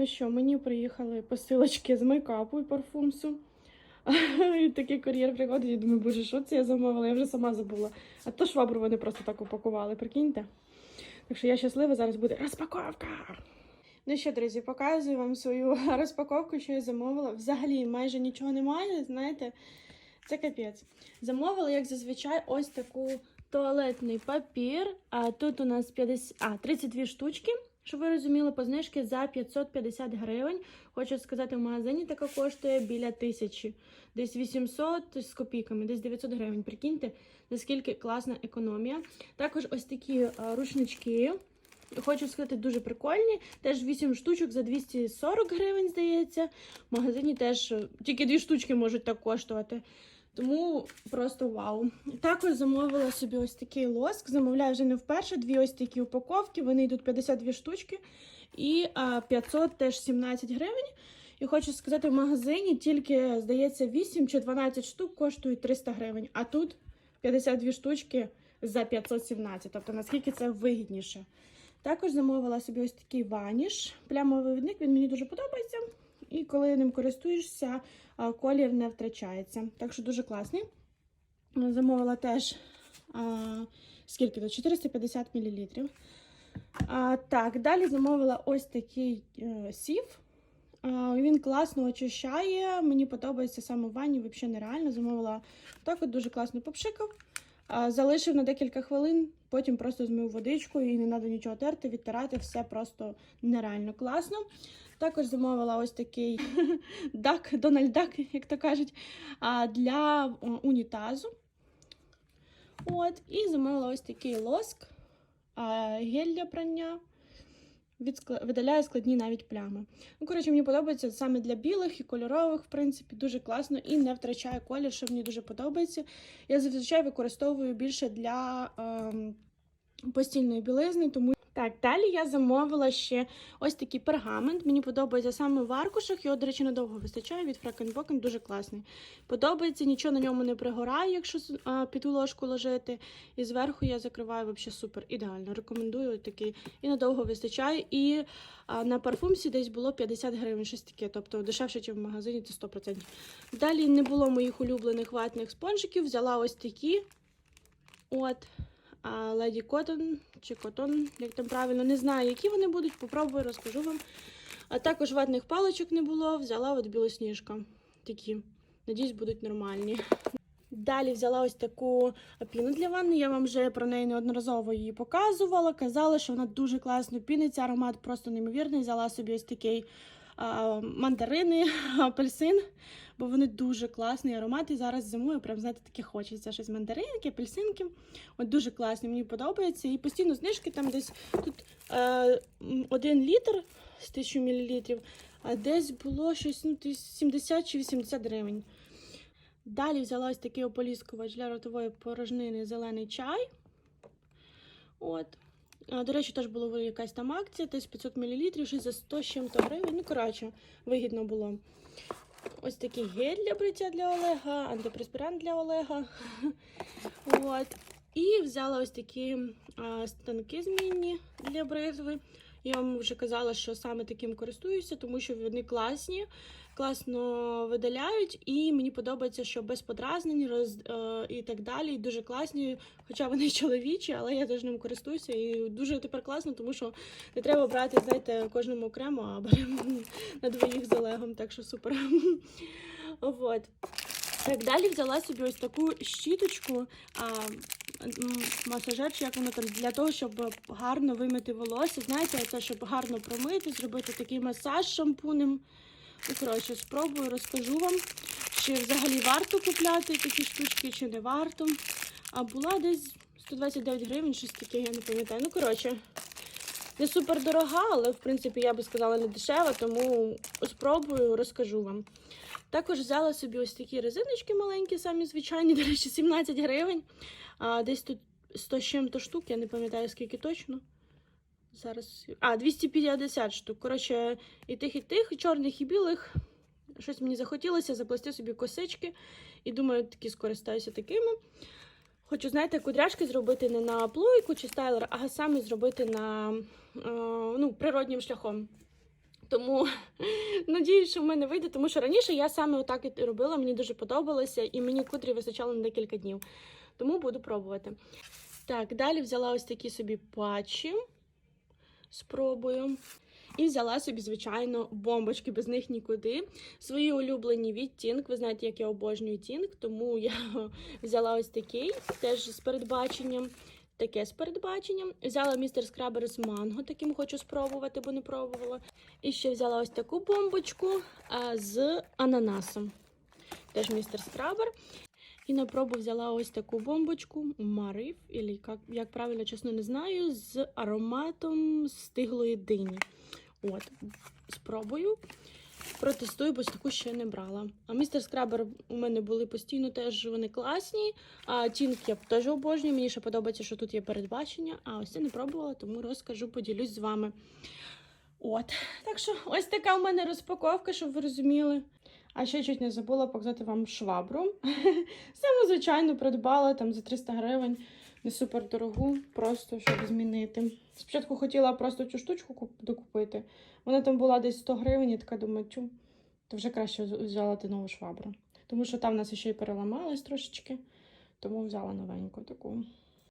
Ну що, мені приїхали посилочки з мейкапу і парфумсу. І такий кур'єр приходить, і думаю, боже, що це я замовила? Я вже сама забула. А то швабру вони просто так упакували, прикиньте. Так що я щаслива, зараз буде розпаковка. Ну що, друзі, показую вам свою розпаковку, що я замовила. Взагалі майже нічого немає, знаєте, це капець. Замовила, як зазвичай, ось таку туалетний папір. А тут у нас 50, а, 32 штучки. Щоб ви розуміли, по знижки за 550 гривень. Хочу сказати, в магазині така коштує біля тисячі. Десь 800 з копійками, десь 900 гривень. Прикиньте, наскільки класна економія. Також ось такі е, рушнички. Хочу сказати, дуже прикольні. Теж 8 штучок за 240 гривень, здається. В магазині теж е, тільки дві штучки можуть так коштувати. Тому просто вау. Також замовила собі ось такий лоск. Замовляю вже не вперше. Дві ось такі упаковки. Вони йдуть 52 штучки. І 500 теж 17 гривень. І хочу сказати, в магазині тільки, здається, 8 чи 12 штук коштують 300 гривень. А тут 52 штучки за 517. Тобто наскільки це вигідніше. Також замовила собі ось такий ваніш. Плямовий відник, він мені дуже подобається. І коли ним користуєшся, колір не втрачається. Так що дуже класний. Замовила теж скільки тут? 450 мл. А, так, далі замовила ось такий е, сів. Він класно очищає. Мені подобається саме в ванні, взагалі нереально. Замовила так, от дуже класно попшикав. Залишив на декілька хвилин, потім просто змив водичкою і не треба нічого терти, відтирати, все просто нереально класно. Також замовила ось такий дак, Дональд Дак, як то кажуть, для унітазу. От, і замовила ось такий лоск, гель для прання. Видаляє складні навіть плями. Ну, коротше, мені подобається саме для білих і кольорових, в принципі, дуже класно і не втрачає колір, що мені дуже подобається. Я зазвичай використовую більше для ем, постільної білизни, тому так, далі я замовила ще ось такий пергамент. Мені подобається саме в аркушах. Його, до речі, надовго вистачає від Фракенбокен, дуже класний. Подобається, нічого на ньому не пригорає, якщо під ложку ложити. І зверху я закриваю взагалі супер. Ідеально. Рекомендую такий. І надовго вистачає. І на парфумсі десь було 50 гривень, щось таке. Тобто дешевше, ніж в магазині, це 100%. Далі не було моїх улюблених ватних спонжиків. Взяла ось такі. От. Леді Коттон чи Котон, як там правильно, не знаю, які вони будуть, попробую, розкажу вам. А також ватних паличок не було, взяла от білосніжка. Такі, надіюсь, будуть нормальні. Далі взяла ось таку піну для ванни. Я вам вже про неї неодноразово її показувала. Казала, що вона дуже класно піниться, аромат просто неймовірний. Взяла собі ось такий мандарини, апельсин, бо вони дуже класний аромат. І зараз зимою прям, знаєте, таке хочеться щось мандаринки, апельсинки. От дуже класні, мені подобається. І постійно знижки там десь тут е, м, один літр з 1000 мл, а десь було щось ну, 70 чи 80 гривень. Далі взяла ось такий ополіскувач для ротової порожнини зелений чай. От. До речі, теж була якась там акція, десь 500 мл, щось за 100 з чим-то гривень. Ну, коротше, вигідно було. Ось такий гель для бриття для Олега, антипреспірант для Олега. От. І взяла ось такі а, станки змінні для бритви. Я вам вже казала, що саме таким користуюся, тому що вони класні, класно видаляють, і мені подобається, що без подразнень роз, е, і так далі. І дуже класні, хоча вони чоловічі, але я теж ним користуюся. І дуже тепер класно, тому що не треба брати, знаєте, кожному окремо, а беремо на двоїх з Олегом, так що супер. Вот. Так, далі взяла собі ось таку щіточку, а, масажер, чи як воно там, для того, щоб гарно вимити волосся. Знаєте, це щоб гарно промити, зробити такий масаж шампунем. І, коротше, спробую, розкажу вам, чи взагалі варто купляти такі штучки, чи не варто. А була десь 129 гривень, щось таке, я не пам'ятаю. Ну, коротше, не супер дорога, але в принципі я би сказала не дешева, тому спробую, розкажу вам. Також взяла собі ось такі резиночки маленькі, самі звичайні, до речі, 17 гривень. А, десь тут 100 з чим-то штук, я не пам'ятаю скільки точно. Зараз. А, 250 штук. Коротше, і тих, і тих, і чорних, і білих. Щось мені захотілося заплести собі косички. І думаю, такі скористаюся такими. Хочу, знаєте, кудряшки зробити не на плойку чи стайлер, а саме зробити на е, ну, природнім шляхом. Тому надіюсь, що в мене вийде, тому що раніше я саме отак і робила, мені дуже подобалося, і мені кудрі вистачало на декілька днів. Тому буду пробувати. Так, далі взяла ось такі собі патчі. Спробую. І взяла собі, звичайно, бомбочки, без них нікуди. Свої улюблені від Тінк. Ви знаєте, як я обожнюю Тінк, тому я взяла ось такий, теж з передбаченням. Таке з передбаченням. Взяла містер Скрабер з манго, таким хочу спробувати, бо не пробувала. І ще взяла ось таку бомбочку з ананасом. Теж містер Скрабер. І на пробу взяла ось таку бомбочку Мариф, або як, як правильно, чесно, не знаю, з ароматом стиглої дині. От, спробую. Протестую, бо таку ще не брала. А містер Скрабер у мене були постійно теж вони класні. А Тінк я теж обожнюю. Мені ще подобається, що тут є передбачення. А ось це не пробувала, тому розкажу, поділюсь з вами. От. Так що ось така у мене розпаковка, щоб ви розуміли. А ще чуть не забула показати вам швабру. Саму звичайно придбала там за 300 гривень. Не супер дорогу, просто щоб змінити. Спочатку хотіла просто цю штучку докупити. Вона там була десь 100 гривень, і така думаю, чу, то вже краще взяла ти нову швабру. Тому що там в нас ще й переламалась трошечки, тому взяла новеньку таку.